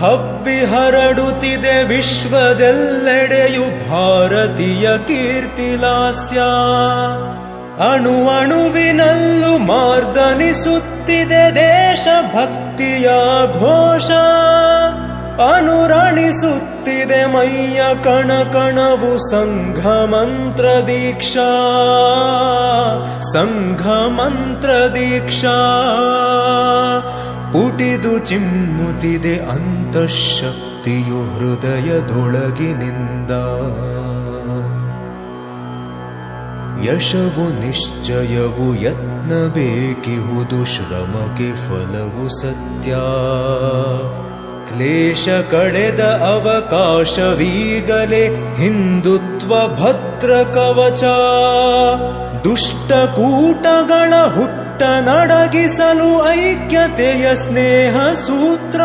ಹಬ್ಬಿ ಹರಡುತ್ತಿದೆ ವಿಶ್ವದೆಲ್ಲೆಡೆಯು ಭಾರತೀಯ ಕೀರ್ತಿಲಾಸ್ಯ. ಅಣು ಅಣುವಿನಲ್ಲೂ ಮಾರ್ದನಿಸುತ್ತಿದೆ ದೇಶಭಕ್ತಿಯ ಘೋಷ. ಅನುರಣಿಸುತ್ತಿದೆ ಮೈಯ ಕಣ ಕಣವು ಸಂಘ ಮಂತ್ರ ದೀಕ್ಷಾ. ಸಂಘ ಮಂತ್ರ ದೀಕ್ಷಾ. ಪುಟಿದು ಚಿಮ್ಮುತ್ತಿದೆ ಅಂತಃಶಕ್ತಿಯು ಹೃದಯದೊಳಗಿನಿಂದ. ಯಶವು ನಿಶ್ಚಯವು ಯತ್ನ ಬೇಕಿಹುದು ಶ್ರಮಕ್ಕೆ ಫಲವು ಸತ್ಯ. ಕ್ಲೇಶ ಕಳೆದ ಅವಕಾಶವೀಗಲೇ ಹಿಂದುತ್ವ ಭದ್ರ ಕವಚ. ದುಷ್ಟ ಕೂಟಗಳ ಹುಟ್ಟ ನಡಗಿಸಲು ಐಕ್ಯತೆಯ ಸ್ನೇಹ ಸೂತ್ರ.